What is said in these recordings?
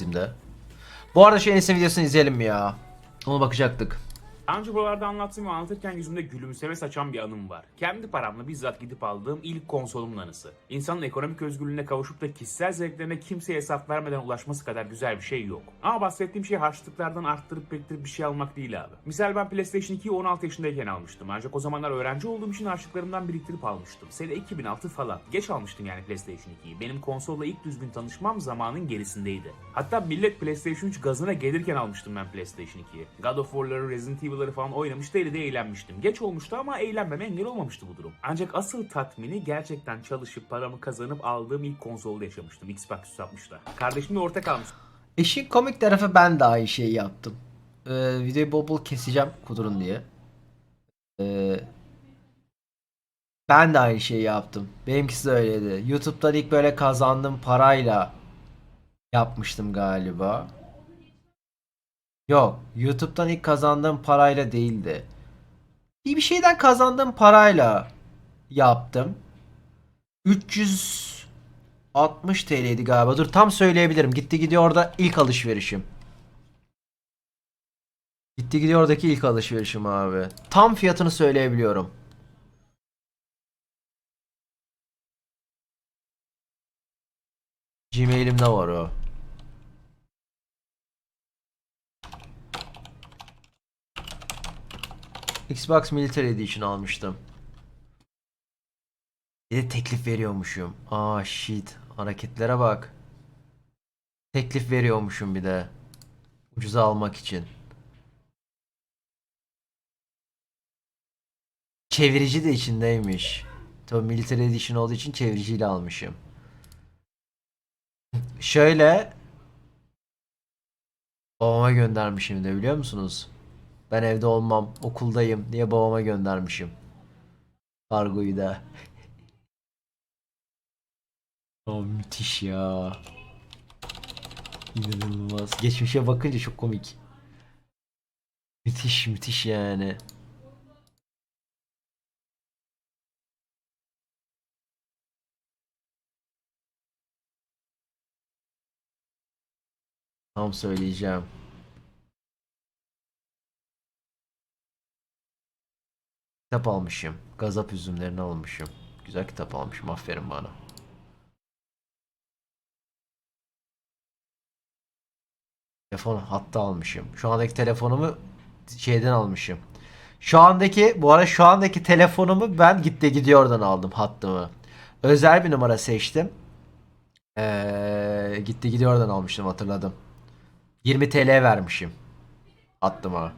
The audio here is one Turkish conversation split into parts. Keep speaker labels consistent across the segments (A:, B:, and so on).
A: Şimdi. Bu arada şu Enes'in videosunu izleyelim mi ya? Ona bakacaktık.
B: Daha önce buralarda anlattığım ve anlatırken yüzümde gülümseme saçan bir anım var. Kendi paramla bizzat gidip aldığım ilk konsolumun anısı. İnsanın ekonomik özgürlüğüne kavuşup da kişisel zevklerine kimseye hesap vermeden ulaşması kadar güzel bir şey yok. Ama bahsettiğim şey harçlıklardan arttırıp biriktirip bir şey almak değil abi. Misal ben PlayStation 2'yi 16 yaşındayken almıştım. Ancak o zamanlar öğrenci olduğum için harçlıklarımdan biriktirip almıştım. Sene 2006 falan. Geç almıştım yani PlayStation 2'yi. Benim konsolla ilk düzgün tanışmam zamanın gerisindeydi. Hatta millet PlayStation 3 gazına gelirken almıştım ben PlayStation 2'yi. God of War'ları, Resident Evil'ları falan oynamış deli de eğlenmiştim. Geç olmuştu ama eğlenmeme engel olmamıştı bu durum. Ancak asıl tatmini gerçekten çalışıp paramı kazanıp aldığım ilk konsolda yaşamıştım. Xbox 360'da. Kardeşimle ortak almıştım.
A: İşin komik tarafı ben de aynı şeyi yaptım. Ee, videoyu bol keseceğim kudurun diye. Ee, ben de aynı şeyi yaptım. Benimkisi de öyleydi. YouTube'dan ilk böyle kazandığım parayla yapmıştım galiba. Yok, YouTube'dan ilk kazandığım parayla değildi. Bir bir şeyden kazandığım parayla yaptım. 360 TL'ydi galiba. Dur tam söyleyebilirim. Gitti gidiyor orada ilk alışverişim. Gitti gidiyor oradaki ilk alışverişim abi. Tam fiyatını söyleyebiliyorum. Gmail'imde var o. Xbox Military Edition almıştım. Bir de teklif veriyormuşum. Aa shit. Hareketlere bak. Teklif veriyormuşum bir de. Ucuza almak için. Çevirici de içindeymiş. Tabii Military Edition olduğu için çeviriciyle almışım. Şöyle babama göndermişim de biliyor musunuz? Ben evde olmam, okuldayım diye babama göndermişim. Kargoyu da. Aa, müthiş ya. İnanılmaz. Geçmişe bakınca çok komik. Müthiş müthiş yani. Tam söyleyeceğim. Kitap almışım. Gazap üzümlerini almışım. Güzel kitap almışım. Aferin bana. Telefon hatta almışım. Şu andaki telefonumu şeyden almışım. Şu andaki bu arada şu andaki telefonumu ben gitti gidiyordan aldım hattımı. Özel bir numara seçtim. Ee, gitti gidiyordan almıştım hatırladım. 20 TL vermişim hattıma.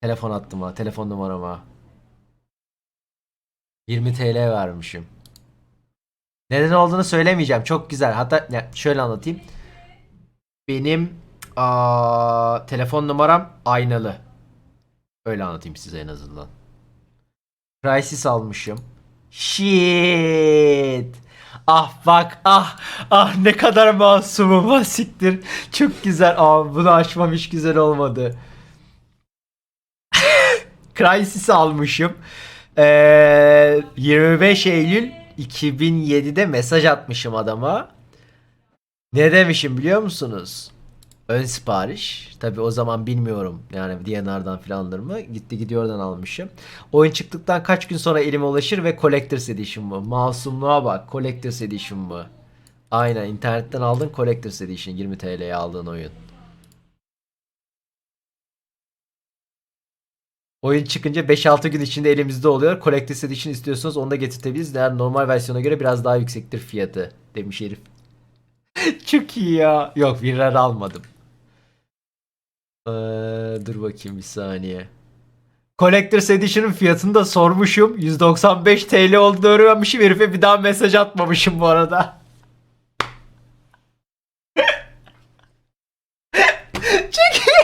A: Telefon hattıma, telefon numarama. 20 TL vermişim. Neden olduğunu söylemeyeceğim. Çok güzel. Hatta ya şöyle anlatayım. Benim aa, telefon numaram aynalı. Öyle anlatayım size en azından. Crysis almışım. Shit. Ah bak ah ah ne kadar masumum ah. Çok güzel. Aa bunu açmam hiç güzel olmadı. Crysis almışım. Ee, 25 Eylül 2007'de mesaj atmışım adama. Ne demişim biliyor musunuz? Ön sipariş. Tabi o zaman bilmiyorum. Yani DNR'dan filandır mı? Gitti gidiyordan almışım. Oyun çıktıktan kaç gün sonra elime ulaşır ve Collector's Edition bu. Masumluğa bak. Collector's Edition bu. Aynen internetten aldın Collector's Edition 20 TL'ye aldığın oyun. Oyun çıkınca 5-6 gün içinde elimizde oluyor. Collector's Edition istiyorsanız onu da getirtebiliriz. Eğer normal versiyona göre biraz daha yüksektir fiyatı. Demiş herif. Çok iyi ya. Yok Virrer almadım. Ee, dur bakayım bir saniye. Collector's Edition'ın fiyatını da sormuşum. 195 TL olduğunu öğrenmişim. Herife bir daha mesaj atmamışım bu arada. Çok iyi.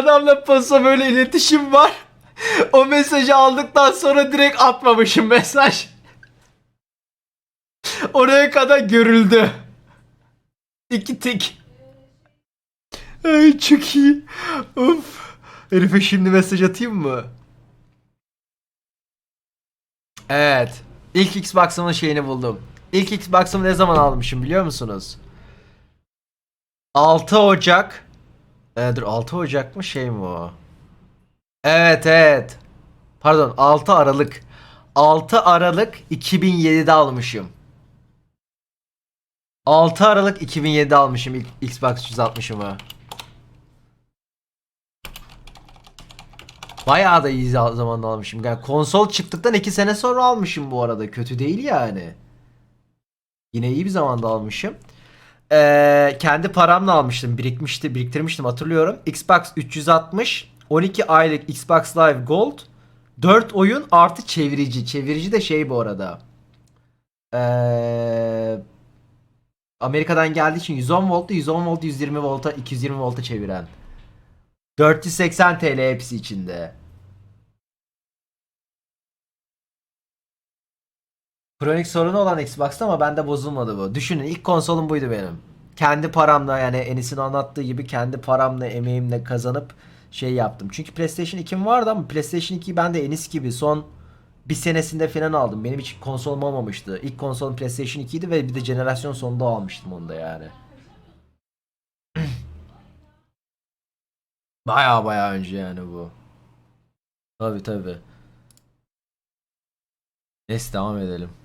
A: Adamla paso böyle iletişim var. O mesajı aldıktan sonra direkt atmamışım mesaj. Oraya kadar görüldü. İki tik. Ay çok iyi. Of. Herife şimdi mesaj atayım mı? Evet. İlk Xbox'ımın şeyini buldum. İlk Xbox'ımı ne zaman almışım biliyor musunuz? 6 Ocak. Ee, dur 6 Ocak mı şey mi o? Evet evet. Pardon 6 Aralık. 6 Aralık 2007'de almışım. 6 Aralık 2007'de almışım ilk Xbox 360'ımı. Bayağı da iyi za- zamanda almışım. Yani konsol çıktıktan 2 sene sonra almışım bu arada. Kötü değil yani. Yine iyi bir zamanda almışım. Ee, kendi paramla almıştım. Birikmişti, biriktirmiştim hatırlıyorum. Xbox 360, 12 aylık Xbox Live Gold, 4 oyun artı çevirici. Çevirici de şey bu arada. Ee, Amerika'dan geldiği için 110 voltlu 110 volt 120 volta 220 volta çeviren. 480 TL hepsi içinde. Kronik sorunu olan Xbox'ta ama bende bozulmadı bu. Düşünün ilk konsolum buydu benim. Kendi paramla yani Enis'in anlattığı gibi kendi paramla emeğimle kazanıp şey yaptım. Çünkü PlayStation 2'm vardı ama PlayStation 2'yi ben de Enis gibi son bir senesinde falan aldım. Benim hiç konsolum olmamıştı. İlk konsolum PlayStation 2 idi ve bir de jenerasyon sonunda almıştım onu da yani. Baya baya önce yani bu. Tabi tabi. Neyse devam edelim.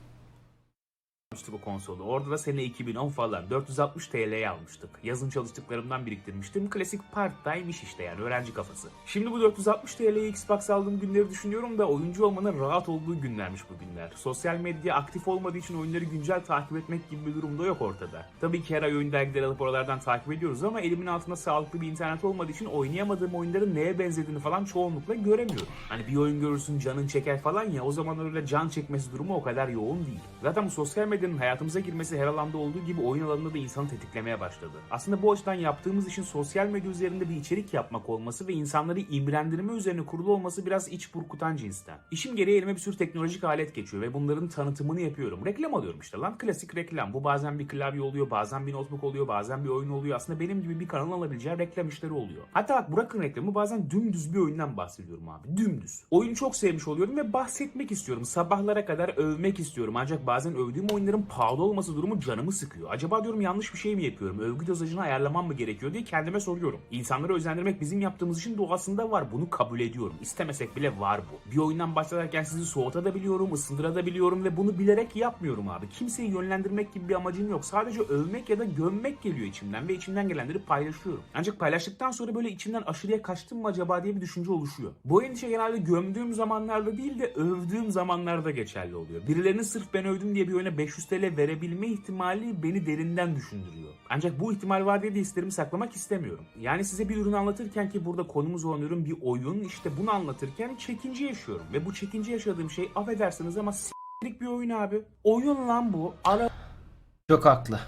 B: Almıştı bu konsolu. Orada da sene 2010 falan 460 TL'ye almıştık. Yazın çalıştıklarımdan biriktirmiştim. Klasik part-time iş işte yani öğrenci kafası. Şimdi bu 460 TL'ye Xbox aldığım günleri düşünüyorum da oyuncu olmanın rahat olduğu günlermiş bu günler. Sosyal medya aktif olmadığı için oyunları güncel takip etmek gibi bir durum da yok ortada. Tabii ki her ay oyun dergileri alıp oralardan takip ediyoruz ama elimin altında sağlıklı bir internet olmadığı için oynayamadığım oyunların neye benzediğini falan çoğunlukla göremiyorum. Hani bir oyun görürsün canın çeker falan ya o zaman öyle can çekmesi durumu o kadar yoğun değil. Zaten bu sosyal medyanın hayatımıza girmesi her alanda olduğu gibi oyun alanında da insanı tetiklemeye başladı. Aslında bu açıdan yaptığımız işin sosyal medya üzerinde bir içerik yapmak olması ve insanları imrendirme üzerine kurulu olması biraz iç burkutan cinsten. İşim gereği elime bir sürü teknolojik alet geçiyor ve bunların tanıtımını yapıyorum. Reklam alıyorum işte lan klasik reklam. Bu bazen bir klavye oluyor, bazen bir notebook oluyor, bazen bir oyun oluyor. Aslında benim gibi bir kanal alabileceği reklam işleri oluyor. Hatta bak bırakın reklamı bazen dümdüz bir oyundan bahsediyorum abi. Dümdüz. Oyunu çok sevmiş oluyorum ve bahsetmek istiyorum. Sabahlara kadar övmek istiyorum. Ancak bazen övdüğüm oyunların pahalı olması durumu canımı sıkıyor. Acaba diyorum yanlış bir şey mi yapıyorum? Övgü dozajını ayarlamam mı gerekiyor diye kendime soruyorum. İnsanları özendirmek bizim yaptığımız işin doğasında var. Bunu kabul ediyorum. İstemesek bile var bu. Bir oyundan başlarken sizi soğutabiliyorum, ısındırabiliyorum ve bunu bilerek yapmıyorum abi. Kimseyi yönlendirmek gibi bir amacım yok. Sadece övmek ya da gömmek geliyor içimden ve içimden gelenleri paylaşıyorum. Ancak paylaştıktan sonra böyle içimden aşırıya kaçtım mı acaba diye bir düşünce oluşuyor. Bu endişe genelde gömdüğüm zamanlarda değil de övdüğüm zamanlarda geçerli oluyor. Birilerinin sırf ben övdüm diye bir oyuna 500 TL verebilme ihtimali beni derinden düşündürüyor. Ancak bu ihtimal var diye de hislerimi saklamak istemiyorum. Yani size bir ürün anlatırken ki burada konumuz olan ürün bir oyun işte bunu anlatırken çekince yaşıyorum. Ve bu çekince yaşadığım şey affedersiniz ama s**lik bir oyun abi. Oyun lan bu. Ara
A: Çok haklı.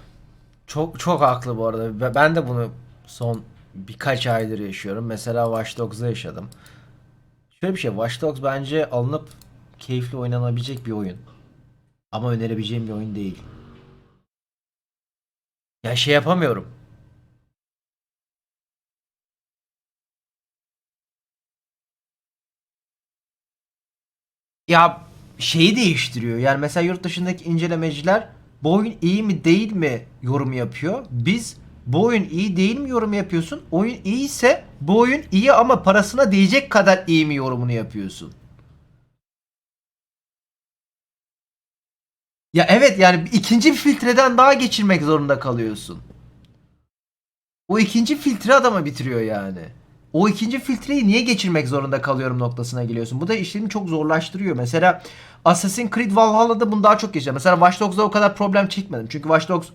A: Çok çok haklı bu arada. Ben de bunu son birkaç aydır yaşıyorum. Mesela Watch Dogs'da yaşadım. Şöyle bir şey, Watch Dogs bence alınıp keyifli oynanabilecek bir oyun. Ama önerebileceğim bir oyun değil. Ya şey yapamıyorum. Ya şeyi değiştiriyor. Yani mesela yurt dışındaki incelemeciler bu oyun iyi mi değil mi yorum yapıyor. Biz bu oyun iyi değil mi yorum yapıyorsun? Oyun iyiyse bu oyun iyi ama parasına değecek kadar iyi mi yorumunu yapıyorsun? Ya evet yani ikinci bir filtreden daha geçirmek zorunda kalıyorsun. O ikinci filtre adamı bitiriyor yani. O ikinci filtreyi niye geçirmek zorunda kalıyorum noktasına geliyorsun. Bu da işlemi çok zorlaştırıyor. Mesela Assassin's Creed Valhalla'da bunu daha çok yaşadım. Mesela Watch Dogs'da o kadar problem çekmedim. Çünkü Watch Dogs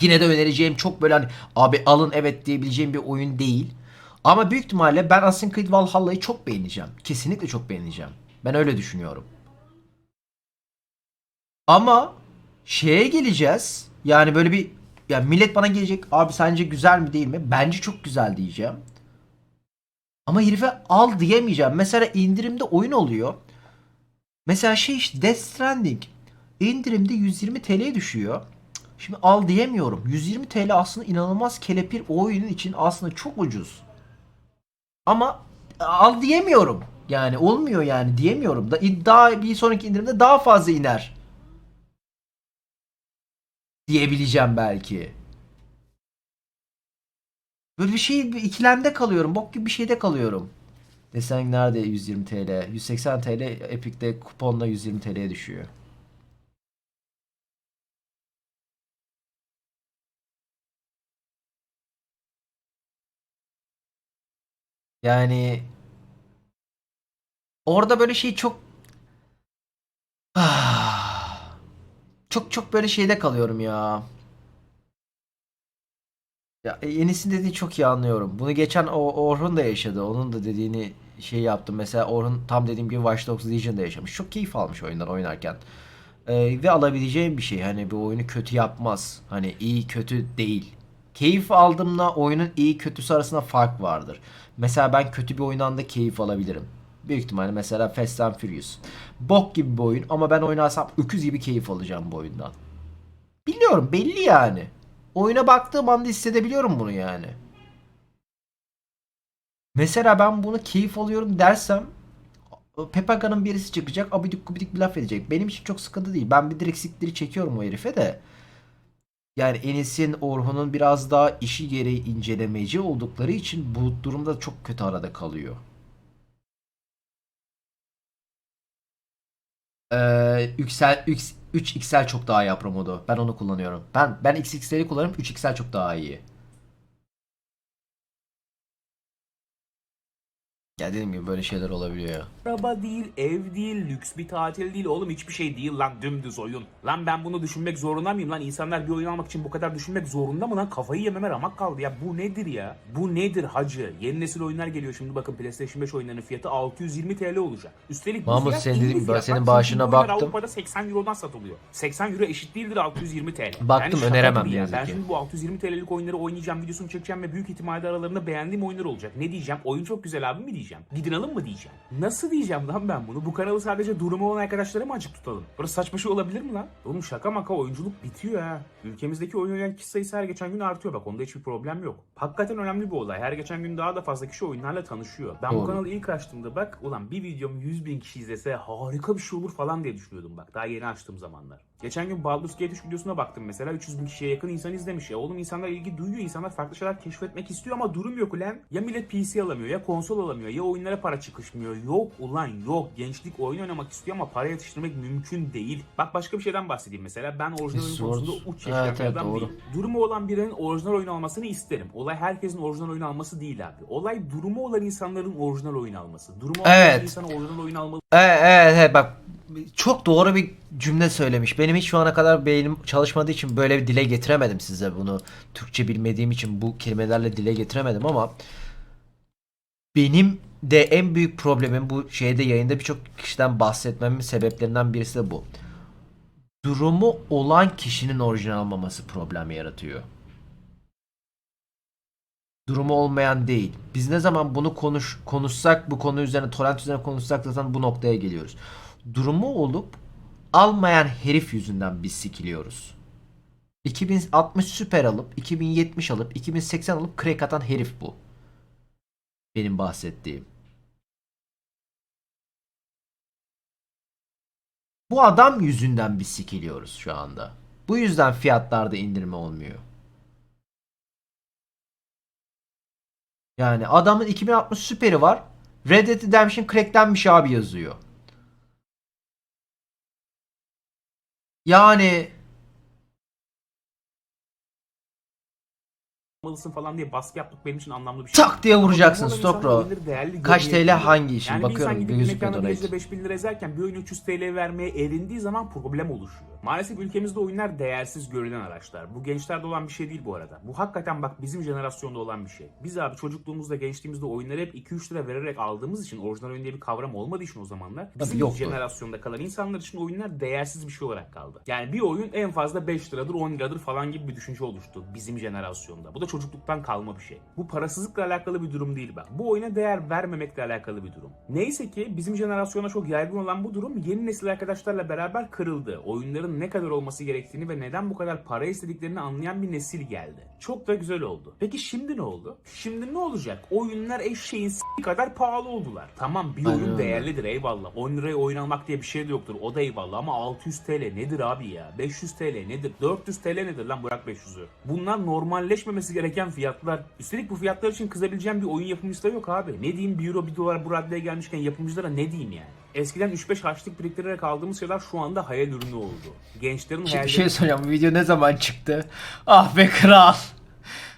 A: yine de önereceğim çok böyle hani abi alın evet diyebileceğim bir oyun değil. Ama büyük ihtimalle ben Assassin's Creed Valhalla'yı çok beğeneceğim. Kesinlikle çok beğeneceğim. Ben öyle düşünüyorum. Ama şeye geleceğiz. Yani böyle bir yani millet bana gelecek. Abi sence güzel mi değil mi? Bence çok güzel diyeceğim. Ama herife al diyemeyeceğim. Mesela indirimde oyun oluyor. Mesela şey işte Death Stranding. indirimde 120 TL'ye düşüyor. Şimdi al diyemiyorum. 120 TL aslında inanılmaz kelepir o oyunun için aslında çok ucuz. Ama al diyemiyorum. Yani olmuyor yani diyemiyorum. Da daha bir sonraki indirimde daha fazla iner. Diyebileceğim belki. Böyle bir şey bir ikilemde kalıyorum. Bok gibi bir şeyde kalıyorum. Desen nerede 120 TL? 180 TL Epic'te kuponla 120 TL'ye düşüyor. Yani orada böyle şey çok Ah. Çok çok böyle şeyde kalıyorum ya. Ya e, Enis'in dediğini çok iyi anlıyorum. Bunu geçen Orhun da yaşadı. Onun da dediğini şey yaptım. Mesela Orhun tam dediğim gibi Watch Dogs Legion'da yaşamış. Çok keyif almış oyundan oynarken. Ee, ve alabileceğim bir şey. Hani bir oyunu kötü yapmaz. Hani iyi kötü değil. Keyif aldığımla oyunun iyi kötüsü arasında fark vardır. Mesela ben kötü bir oyundan da keyif alabilirim. Büyük ihtimalle mesela Fast and Furious. Bok gibi bir oyun ama ben oynarsam öküz gibi keyif alacağım bu oyundan. Biliyorum belli yani. Oyuna baktığım anda hissedebiliyorum bunu yani. Mesela ben bunu keyif alıyorum dersem Pepaga'nın birisi çıkacak abidik gubidik bir laf edecek. Benim için çok sıkıntı değil. Ben bir direkt çekiyorum o herife de. Yani Enis'in, Orhun'un biraz daha işi gereği incelemeci oldukları için bu durumda çok kötü arada kalıyor. Ee, Yüksel, X, 3XL çok daha iyi Apro modu. Ben onu kullanıyorum. Ben ben XXL'i kullanırım. 3XL çok daha iyi. Ya dediğim gibi böyle şeyler olabiliyor ya.
B: Araba değil, ev değil, lüks bir tatil değil. Oğlum hiçbir şey değil lan dümdüz oyun. Lan ben bunu düşünmek zorunda mıyım lan? İnsanlar bir oyun almak için bu kadar düşünmek zorunda mı lan? Kafayı yememe ramak kaldı ya. Bu nedir ya? Bu nedir hacı? Yeni nesil oyunlar geliyor şimdi bakın PlayStation 5 oyunlarının fiyatı 620 TL olacak. Üstelik bu
A: Mahmut,
B: iyi bir
A: dediğin gibi,
B: fiyat.
A: senin bağışına
B: bu
A: baktım.
B: Avrupa'da 80 Euro'dan satılıyor. 80 Euro eşit değildir 620 TL.
A: Baktım,
B: şaka
A: öneremem
B: ya. Ben şimdi bu 620 TL'lik oyunları oynayacağım, videosunu çekeceğim ve büyük ihtimalle aralarında beğendiğim oyunlar olacak. Ne diyeceğim? Oyun çok güzel abi mi diyeceğim? Gidin alın mı diyeceğim? Nasıl diyeceğim lan ben bunu? Bu kanalı sadece durumu olan arkadaşlara mı açık tutalım? Burası saçma şey olabilir mi lan? Oğlum şaka maka oyunculuk bitiyor ha. Ülkemizdeki oyun oynayan kişi sayısı her geçen gün artıyor bak onda hiçbir problem yok. Hakikaten önemli bir olay. Her geçen gün daha da fazla kişi oyunlarla tanışıyor. Ben bu
A: Doğru.
B: kanalı ilk açtığımda bak ulan bir videom 100 bin kişi izlese harika bir şey olur falan diye düşünüyordum bak. Daha yeni açtığım zamanlar. Geçen gün Baldur's Gate 3 videosuna baktım mesela 300 bin kişiye yakın insan izlemiş ya. Oğlum insanlar ilgi duyuyor, insanlar farklı şeyler keşfetmek istiyor ama durum yok ulan. Ya millet PC alamıyor, ya konsol alamıyor, ya oyunlara para çıkışmıyor. Yok ulan yok. Gençlik oyun oynamak istiyor ama para yetiştirmek mümkün değil. Bak başka bir şeyden bahsedeyim mesela. Ben orijinal oyun konusunda uç yaşayan
A: Evet, evet, doğru.
B: değilim. Durumu olan birinin orijinal oyun almasını isterim. Olay herkesin orijinal oyun alması değil abi. Olay durumu olan insanların orijinal oyun alması. Durumu olan
A: Evet.
B: bir insan orijinal oyun almalı
A: Evet, evet, evet bak çok doğru bir cümle söylemiş. Benim hiç şu ana kadar beynim çalışmadığı için böyle bir dile getiremedim size bunu. Türkçe bilmediğim için bu kelimelerle dile getiremedim ama benim de en büyük problemim bu şeyde yayında birçok kişiden bahsetmemin sebeplerinden birisi de bu. Durumu olan kişinin orijinal almaması problem yaratıyor. Durumu olmayan değil. Biz ne zaman bunu konuş konuşsak bu konu üzerine torrent üzerine konuşsak zaten bu noktaya geliyoruz. Durumu olup almayan herif yüzünden biz sikiliyoruz. 2060 süper alıp 2070 alıp 2080 alıp crack atan herif bu. Benim bahsettiğim. Bu adam yüzünden biz sikiliyoruz şu anda. Bu yüzden fiyatlarda indirme olmuyor. Yani adamın 2060 süperi var. Red Dead Redemption cracklenmiş abi yazıyor. Yani
B: almalısın falan diye baskı yaptık benim için anlamlı bir şey.
A: tak diye vuracaksın Stokro. Kaç. TL hangi işin?
B: Yani bir insan
A: Bakıyorum
B: gidip
A: gözükmüyor
B: mekanda
A: donate.
B: 5 bin lira ezerken bir oyun 300 TL vermeye erindiği zaman problem oluşuyor. Maalesef ülkemizde oyunlar değersiz görülen araçlar. Bu gençlerde olan bir şey değil bu arada. Bu hakikaten bak bizim jenerasyonda olan bir şey. Biz abi çocukluğumuzda gençliğimizde oyunları hep 2-3 lira vererek aldığımız için orijinal oyun diye bir kavram olmadığı için o zamanlar bizim
A: yoktu.
B: jenerasyonda kalan insanlar için oyunlar değersiz bir şey olarak kaldı. Yani bir oyun en fazla 5 liradır 10 liradır falan gibi bir düşünce oluştu bizim jenerasyonda. Bu da çocukluktan kalma bir şey. Bu parasızlıkla alakalı bir durum değil bak. Bu oyuna değer vermemekle alakalı bir durum. Neyse ki bizim jenerasyona çok yaygın olan bu durum yeni nesil arkadaşlarla beraber kırıldı. Oyunların paranın ne kadar olması gerektiğini ve neden bu kadar para istediklerini anlayan bir nesil geldi. Çok da güzel oldu. Peki şimdi ne oldu? Şimdi ne olacak? Oyunlar eşeğin s- kadar pahalı oldular. Tamam bir
A: Aynen
B: oyun
A: öyle.
B: değerlidir eyvallah. 10 liraya oyun almak diye bir şey de yoktur. O da eyvallah ama 600 TL nedir abi ya? 500 TL nedir? 400 TL nedir lan bırak 500'ü? Bunlar normalleşmemesi gereken fiyatlar. Üstelik bu fiyatlar için kızabileceğim bir oyun yapımcısı da yok abi. Ne diyeyim 1 euro 1 dolar bu raddeye gelmişken yapımcılara ne diyeyim yani? Eskiden 3-5 harçlık biriktirerek aldığımız şeyler şu anda hayal ürünü oldu. Gençlerin
A: Bir
B: hayalleri
A: şey soracağım bu video ne zaman çıktı? Ah be kral.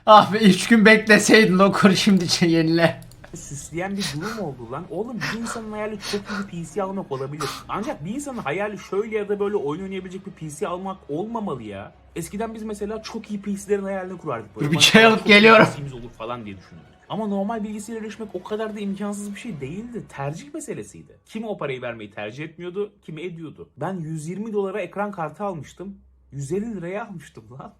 A: Ah be 3 gün bekleseydin o kur şimdi yenile.
B: süsleyen bir durum oldu lan. Oğlum bir insanın hayali çok iyi bir PC almak olabilir. Ancak bir insanın hayali şöyle ya da böyle oyun oynayabilecek bir PC almak olmamalı ya. Eskiden biz mesela çok iyi PC'lerin hayalini kurardık. Böyle
A: Bir çay alıp
B: çok iyi
A: geliyorum.
B: Olur falan diye düşünürdük. Ama normal bilgisayara erişmek o kadar da imkansız bir şey değildi. Tercih meselesiydi. Kimi o parayı vermeyi tercih etmiyordu, kimi ediyordu. Ben 120 dolara ekran kartı almıştım. 150 liraya almıştım lan.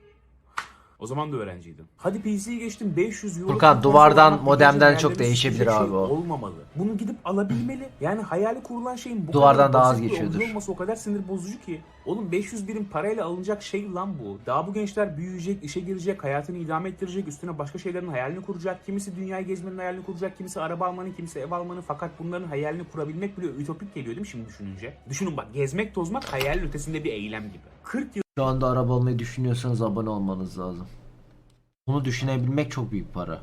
B: O zaman da öğrenciydim. Hadi PC'yi geçtim 500 euro.
A: Furkan, duvardan, modemden çok değişebilir
B: süsleyecek
A: abi
B: şey
A: o.
B: Olmamalı. Bunu gidip alabilmeli. Yani hayali kurulan şeyin bu
A: Duvardan
B: kadar
A: daha az geçiyordur.
B: olması o kadar sinir bozucu ki. Oğlum 500 birim parayla alınacak şey lan bu. Daha bu gençler büyüyecek, işe girecek, hayatını idame ettirecek, üstüne başka şeylerin hayalini kuracak. Kimisi dünyayı gezmenin hayalini kuracak, kimisi araba almanın, kimisi ev almanın. Fakat bunların hayalini kurabilmek bile ütopik geliyor değil mi şimdi düşününce? Düşünün bak gezmek tozmak hayalin ötesinde bir eylem gibi. 40 yıl
A: Şu anda araba almayı düşünüyorsanız abone olmanız lazım. Bunu düşünebilmek çok büyük para.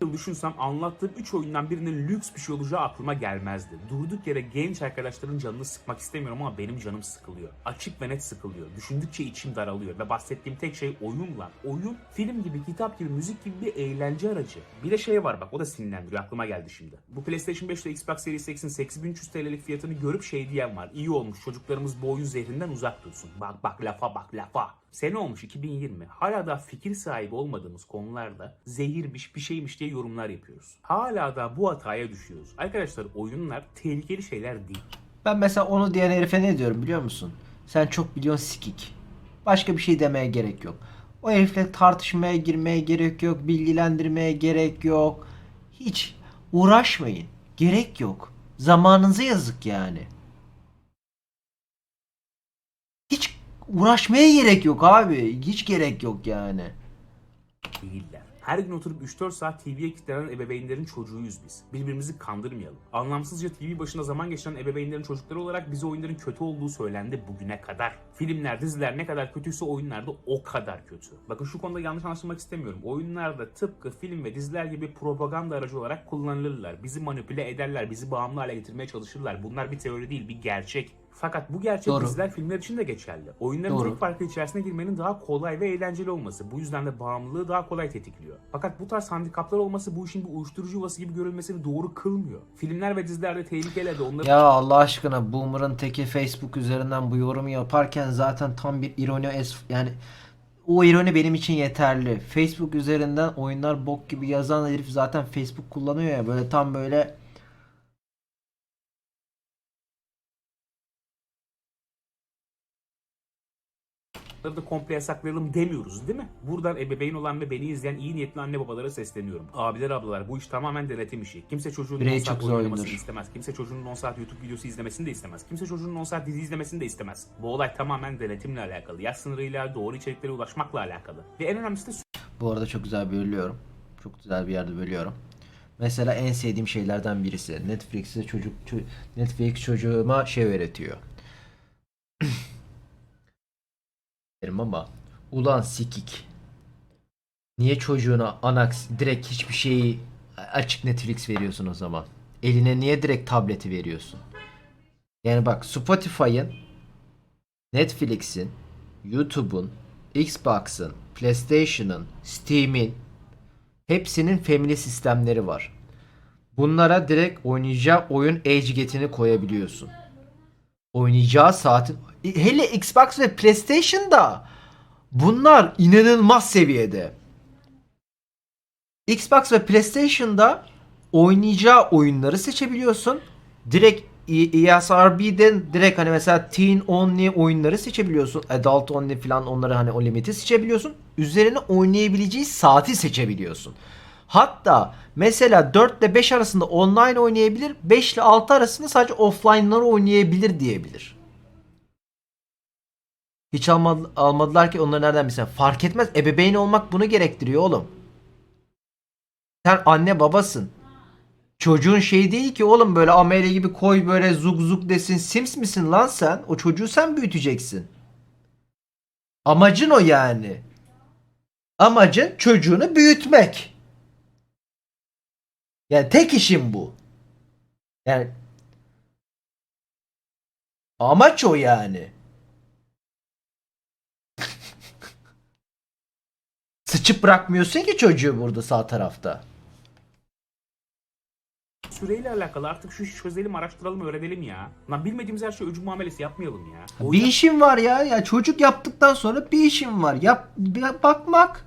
B: Yıl düşünsem anlattığım 3 oyundan birinin lüks bir şey olacağı aklıma gelmezdi. Durduk yere genç arkadaşların canını sıkmak istemiyorum ama benim canım sıkılıyor. Açık ve net sıkılıyor. Düşündükçe içim daralıyor ve bahsettiğim tek şey oyun lan. Oyun film gibi, kitap gibi, müzik gibi bir eğlence aracı. Bir de şey var bak o da sinirlendiriyor aklıma geldi şimdi. Bu PlayStation 5 ile Xbox Series X'in 8300 TL'lik fiyatını görüp şey diyen var. İyi olmuş çocuklarımız bu oyun zehrinden uzak dursun. Bak bak lafa bak lafa. Sene olmuş 2020. Hala da fikir sahibi olmadığımız konularda zehirmiş bir şeymiş diye yorumlar yapıyoruz. Hala da bu hataya düşüyoruz. Arkadaşlar oyunlar tehlikeli şeyler değil.
A: Ben mesela onu diyen herife ne diyorum biliyor musun? Sen çok biliyorsun sikik. Başka bir şey demeye gerek yok. O herifle tartışmaya girmeye gerek yok. Bilgilendirmeye gerek yok. Hiç uğraşmayın. Gerek yok. Zamanınıza yazık yani. Hiç uğraşmaya gerek yok abi. Hiç gerek yok yani.
B: değiller. Her gün oturup 3-4 saat TV'ye kilitlenen ebeveynlerin çocuğuyuz biz. Birbirimizi kandırmayalım. Anlamsızca TV başında zaman geçiren ebeveynlerin çocukları olarak bize oyunların kötü olduğu söylendi bugüne kadar. Filmler, diziler ne kadar kötüyse oyunlarda o kadar kötü. Bakın şu konuda yanlış anlaşılmak istemiyorum. Oyunlarda tıpkı film ve diziler gibi propaganda aracı olarak kullanılırlar. Bizi manipüle ederler, bizi bağımlı hale getirmeye çalışırlar. Bunlar bir teori değil, bir gerçek. Fakat bu gerçek
A: Doğru.
B: diziler filmler için de geçerli. Oyunların
A: Doğru.
B: tek farkı içerisine girmenin daha kolay ve eğlenceli olması. Bu yüzden de bağımlılığı daha kolay tetikliyor. Fakat bu tarz handikaplar olması bu işin bir uyuşturucu yuvası gibi görülmesini doğru kılmıyor. Filmler ve dizilerde tehlikeli de onları
A: Ya Allah aşkına Boomer'ın teki Facebook üzerinden bu yorumu yaparken zaten tam bir ironi es yani o ironi benim için yeterli. Facebook üzerinden oyunlar bok gibi yazan herif zaten Facebook kullanıyor ya böyle tam böyle
B: da komple yasaklayalım demiyoruz değil mi? Buradan ebeveyn olan ve beni izleyen iyi niyetli anne babalara sesleniyorum. Abiler ablalar bu iş tamamen denetim işi. Kimse çocuğunun
A: Birey
B: 10 saat
A: çok
B: oynamasını istemez. Kimse çocuğunun 10 saat YouTube videosu izlemesini de istemez. Kimse çocuğunun 10 saat dizi izlemesini de istemez. Bu olay tamamen denetimle alakalı. Yaş sınırıyla doğru içeriklere ulaşmakla alakalı. Ve en önemlisi de
A: bu arada çok güzel bölüyorum. Çok güzel bir yerde bölüyorum. Mesela en sevdiğim şeylerden birisi Netflix'te çocuk ço- Netflix çocuğuma şey öğretiyor. Derim ama ulan sikik. Niye çocuğuna anax direkt hiçbir şeyi açık Netflix veriyorsun o zaman? Eline niye direkt tableti veriyorsun? Yani bak Spotify'ın, Netflix'in, YouTube'un, Xbox'ın, PlayStation'ın, Steam'in hepsinin family sistemleri var. Bunlara direkt oynayacağı oyun age gate'ini koyabiliyorsun. Oynayacağı saatin hele Xbox ve PlayStation'da bunlar inanılmaz seviyede. Xbox ve PlayStation'da oynayacağı oyunları seçebiliyorsun. Direkt E- ESRB'den direkt hani mesela teen only oyunları seçebiliyorsun. Adult only falan onları hani o limiti seçebiliyorsun. Üzerine oynayabileceği saati seçebiliyorsun. Hatta mesela 4 ile 5 arasında online oynayabilir, 5 ile 6 arasında sadece offline'ları oynayabilir diyebilir. Hiç alma- almadılar ki onları nereden bilsen. Fark etmez. Ebeveyn olmak bunu gerektiriyor oğlum. Sen anne babasın. Çocuğun şey değil ki oğlum böyle amele gibi koy böyle zuk zuk desin. Sims misin lan sen? O çocuğu sen büyüteceksin. Amacın o yani. Amacın çocuğunu büyütmek. Yani tek işin bu. Yani amaç o yani. Sıçıp bırakmıyorsun ki çocuğu burada sağ tarafta.
B: Süreyle alakalı artık şu işi çözelim, araştıralım, öğrenelim ya. Lan bilmediğimiz her şey öcü muamelesi yapmayalım ya. O
A: Bir işim var ya. Ya çocuk yaptıktan sonra bir işim var. Yap bakmak.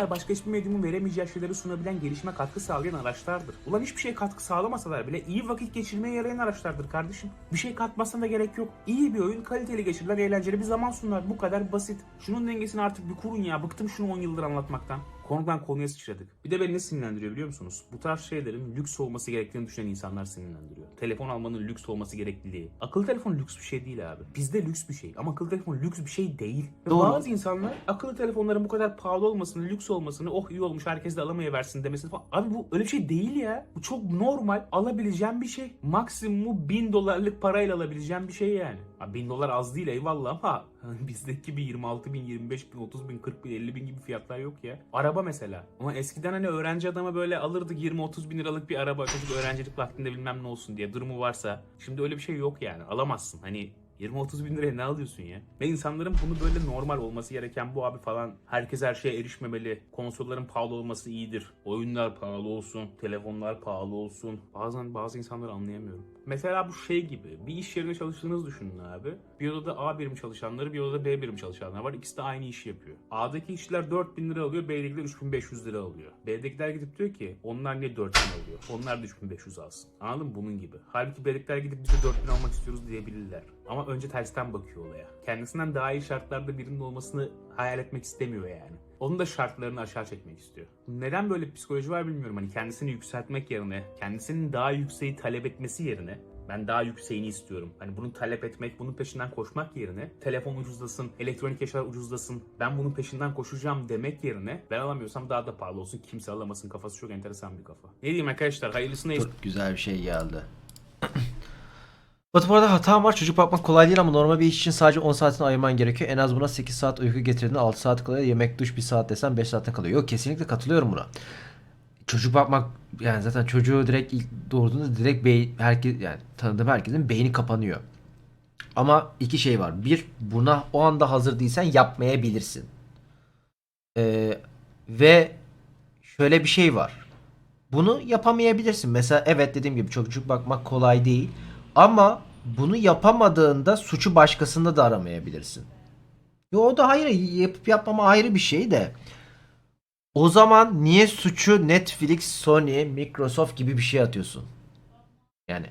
B: Başka hiçbir medyumun veremeyeceği şeyleri sunabilen gelişime katkı sağlayan araçlardır. Ulan hiçbir şey katkı sağlamasalar bile iyi vakit geçirmeye yarayan araçlardır kardeşim. Bir şey katmasına da gerek yok. İyi bir oyun, kaliteli geçirilen, eğlenceli bir zaman sunar. Bu kadar basit. Şunun dengesini artık bir kurun ya. Bıktım şunu 10 yıldır anlatmaktan. Konudan konuya sıçradık. Bir de beni ne sinirlendiriyor biliyor musunuz? Bu tarz şeylerin lüks olması gerektiğini düşünen insanlar sinirlendiriyor. Telefon almanın lüks olması gerekliliği. Akıllı telefon lüks bir şey değil abi. Bizde lüks bir şey ama akıllı telefon lüks bir şey değil.
A: Doğru.
B: Bazı insanlar akıllı telefonların bu kadar pahalı olmasını, lüks olmasını, oh iyi olmuş herkes de alamayıversin demesini falan. Abi bu öyle bir şey değil ya. Bu çok normal. Alabileceğim bir şey. Maksimumu 1000 dolarlık parayla alabileceğim bir şey yani. 1000 dolar az değil eyvallah ama bizdeki gibi 26 bin, 25 bin, 30 bin, 40 bin, 50 bin gibi fiyatlar yok ya. Araba mesela. Ama eskiden hani öğrenci adama böyle alırdık 20-30 bin liralık bir araba. Çocuk öğrencilik vaktinde bilmem ne olsun diye durumu varsa. Şimdi öyle bir şey yok yani. Alamazsın. Hani 20-30 bin liraya ne alıyorsun ya? Ve insanların bunu böyle normal olması gereken bu abi falan. Herkes her şeye erişmemeli. Konsolların pahalı olması iyidir. Oyunlar pahalı olsun. Telefonlar pahalı olsun. Bazen bazı insanları anlayamıyorum. Mesela bu şey gibi. Bir iş yerinde çalıştığınızı düşünün abi. Bir odada A birim çalışanları, bir odada B birim çalışanlar var. İkisi de aynı işi yapıyor. A'daki işçiler 4000 lira alıyor, B'dekiler 3500 lira alıyor. B'dekiler gidip diyor ki onlar niye 4000 alıyor? Onlar da 3500 alsın. Anladın mı? Bunun gibi. Halbuki B'dekiler gidip bize 4000 almak istiyoruz diyebilirler. Ama önce tersten bakıyor olaya. Kendisinden daha iyi şartlarda birinin olmasını hayal etmek istemiyor yani. Onun da şartlarını aşağı çekmek istiyor. Neden böyle bir psikoloji var bilmiyorum. Hani kendisini yükseltmek yerine, kendisinin daha yükseği talep etmesi yerine ben daha yükseğini istiyorum. Hani bunu talep etmek, bunun peşinden koşmak yerine telefon ucuzlasın, elektronik eşyalar ucuzlasın, ben bunun peşinden koşacağım demek yerine ben alamıyorsam daha da pahalı olsun, kimse alamasın kafası çok enteresan bir kafa. Ne diyeyim arkadaşlar hayırlısı neyse.
A: Çok güzel bir şey geldi. Batu bu arada hatam var. Çocuk bakmak kolay değil ama normal bir iş için sadece 10 saatini ayırman gerekiyor. En az buna 8 saat uyku getirdiğinde 6 saat kalıyor. Yemek duş 1 saat desen 5 saatte kalıyor. Yok kesinlikle katılıyorum buna. Çocuk bakmak yani zaten çocuğu direkt ilk doğurduğunda direkt beyin herkes yani tanıdığım herkesin beyni kapanıyor. Ama iki şey var. Bir buna o anda hazır değilsen yapmayabilirsin. Ee, ve şöyle bir şey var. Bunu yapamayabilirsin. Mesela evet dediğim gibi çocuk bakmak kolay değil. Ama bunu yapamadığında suçu başkasında da aramayabilirsin. Yo o da hayır yapıp yapmama ayrı bir şey de. O zaman niye suçu Netflix, Sony, Microsoft gibi bir şey atıyorsun? Yani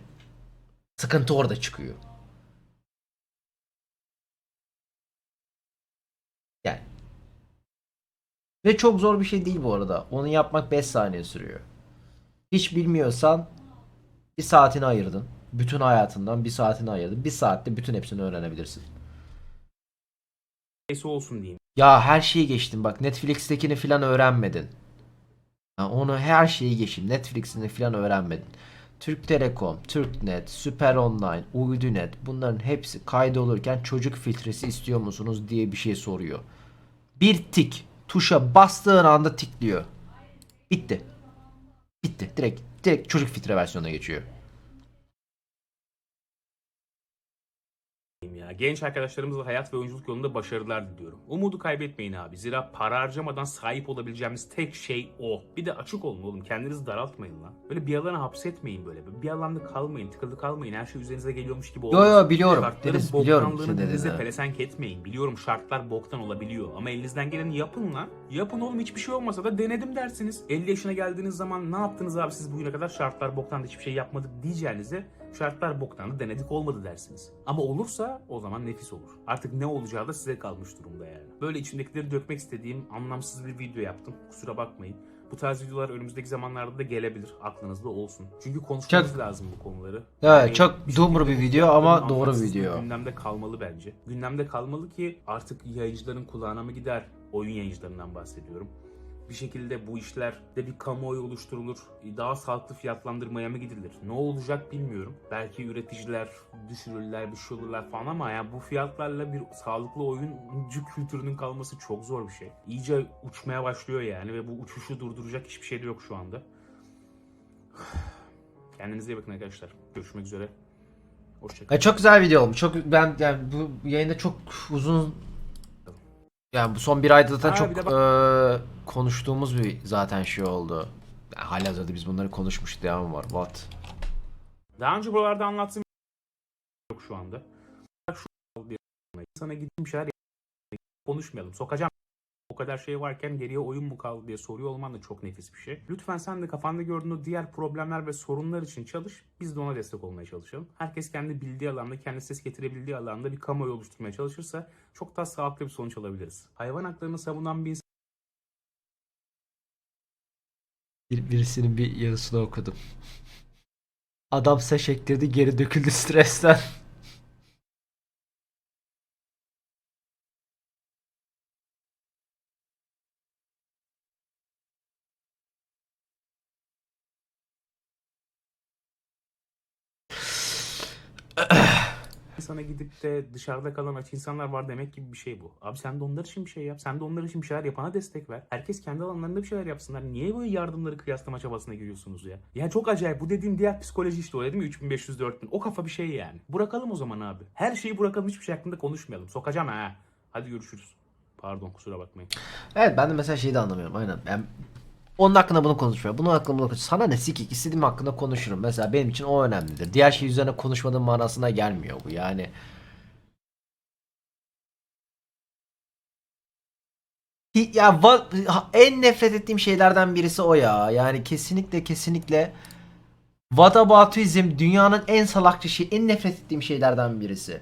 A: sıkıntı orada çıkıyor. Yani. Ve çok zor bir şey değil bu arada. Onu yapmak 5 saniye sürüyor. Hiç bilmiyorsan bir saatini ayırdın. Bütün hayatından bir saatini ayırdın. Bir saatte bütün hepsini öğrenebilirsin.
B: olsun diyeyim.
A: Ya her şeyi geçtim bak Netflix'tekini filan öğrenmedin. Ha, onu her şeyi geçtim. Netflix'ini filan öğrenmedin. Türk Telekom, Türknet, Süper Online, Uydunet bunların hepsi kaydolurken çocuk filtresi istiyor musunuz diye bir şey soruyor. Bir tik tuşa bastığın anda tikliyor. Bitti. Bitti. Direkt direkt çocuk filtre versiyonuna geçiyor.
B: Genç arkadaşlarımızla hayat ve oyunculuk yolunda başarılar diliyorum. Umudu kaybetmeyin abi. Zira para harcamadan sahip olabileceğimiz tek şey o. Bir de açık olun oğlum. Kendinizi daraltmayın lan. Böyle bir alana hapsetmeyin böyle. Bir alanda kalmayın, tıkılı kalmayın. Her şey üzerinize geliyormuş gibi
A: Yo
B: olmasın.
A: yo biliyorum.
B: Şartların
A: Deniz biliyorum
B: dilinize
A: dediğini.
B: pelesenk etmeyin. Biliyorum şartlar boktan olabiliyor. Ama elinizden geleni yapın lan. Yapın oğlum hiçbir şey olmasa da denedim dersiniz. 50 yaşına geldiğiniz zaman ne yaptınız abi siz bugüne kadar şartlar boktan da hiçbir şey yapmadık diyeceğinize şartlar boktan da denedik olmadı dersiniz. Ama olursa o zaman nefis olur. Artık ne olacağı da size kalmış durumda yani. Böyle içimdekileri dökmek istediğim anlamsız bir video yaptım. Kusura bakmayın. Bu tarz videolar önümüzdeki zamanlarda da gelebilir. Aklınızda olsun. Çünkü konuşmamız
A: Çok-
B: lazım bu konuları.
A: Evet, çok
B: bir
A: dumur bir video ama doğru bir video.
B: Gündemde kalmalı bence. Gündemde kalmalı ki artık yayıncıların kulağına mı gider? Oyun yayıncılarından bahsediyorum. Bir şekilde bu işlerde bir kamuoyu oluşturulur. Daha sağlıklı fiyatlandırmaya mı gidilir? Ne olacak bilmiyorum. Belki üreticiler düşürürler, bir şey olurlar falan ama yani bu fiyatlarla bir sağlıklı oyuncu kültürünün kalması çok zor bir şey. İyice uçmaya başlıyor yani ve bu uçuşu durduracak hiçbir şey de yok şu anda. Kendinize iyi bakın arkadaşlar. Görüşmek üzere. Hoşçakalın.
A: Çok güzel video olmuş. Çok ben yani bu yayında çok uzun yani bu son bir ayda zaten
B: Ha,
A: çok
B: de
A: eee, konuştuğumuz bir zaten şey oldu. Yani halihazırda biz bunları konuşmuştuk devam var. What?
B: Daha önce buralarda anlattığım yok şu anda. Bak Şu bir sana gideyim bir şeyler yap- konuşmayalım. Sokacağım. O kadar şey varken geriye oyun mu kaldı diye soruyor olman da çok nefis bir şey. Lütfen sen de kafanda gördüğün diğer problemler ve sorunlar için çalış. Biz de ona destek olmaya çalışalım. Herkes kendi bildiği alanda, kendi ses getirebildiği alanda bir kamuoyu oluşturmaya çalışırsa çok daha sağlıklı bir sonuç alabiliriz. Hayvan haklarını savunan bir insan
A: Bir, birisinin bir yarısını okudum. Adam saç geri döküldü stresten.
B: Sana gidip de dışarıda kalan aç insanlar var demek gibi bir şey bu. Abi sen de onlar için bir şey yap. Sen de onlar için bir şeyler yapana destek ver. Herkes kendi alanlarında bir şeyler yapsınlar. Niye böyle yardımları kıyaslama çabasına giriyorsunuz ya? Ya çok acayip. Bu dediğim diğer psikoloji işte o dedim ya 3500 4000. O kafa bir şey yani. Bırakalım o zaman abi. Her şeyi bırakalım hiçbir şey hakkında konuşmayalım. Sokacağım ha. Hadi görüşürüz. Pardon kusura bakmayın.
A: Evet ben de mesela şeyi de anlamıyorum aynen. Ben onun hakkında bunu konuşmuyor. Bunun hakkında bunu konuşuyor. Sana ne sikik istediğim hakkında konuşurum. Mesela benim için o önemlidir. Diğer şey üzerine konuşmadığım manasına gelmiyor bu yani. Ya en nefret ettiğim şeylerden birisi o ya. Yani kesinlikle kesinlikle Whataboutism dünyanın en salakça şey, en nefret ettiğim şeylerden birisi.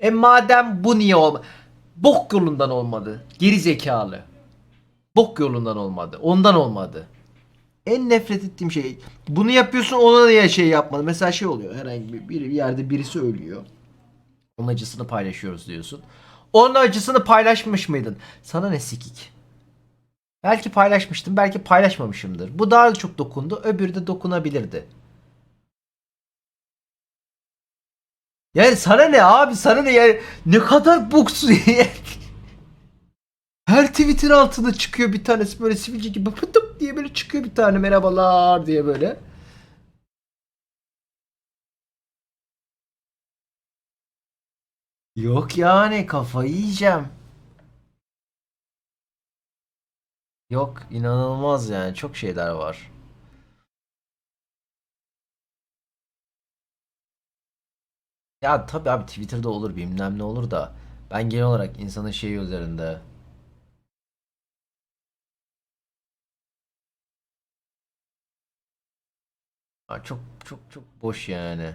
A: E madem bu niye olma? Bok yolundan olmadı. Geri zekalı. Bok yolundan olmadı. Ondan olmadı. En nefret ettiğim şey. Bunu yapıyorsun ona niye şey yapmadı. Mesela şey oluyor. Herhangi bir, bir yerde birisi ölüyor. Onun acısını paylaşıyoruz diyorsun. Onun acısını paylaşmış mıydın? Sana ne sikik? Belki paylaşmıştım, belki paylaşmamışımdır. Bu daha çok dokundu, öbürü de dokunabilirdi. Yani sana ne abi? Sana ne yani? Ne kadar boksu Her tweetin altında çıkıyor bir tanesi böyle sivilce gibi pıtıp diye böyle çıkıyor bir tane merhabalar diye böyle. Yok yani kafayı yiyeceğim. Yok inanılmaz yani çok şeyler var. Ya tabii abi Twitter'da olur bilmem ne olur da ben genel olarak insanın şeyi üzerinde Çok çok çok boş yani.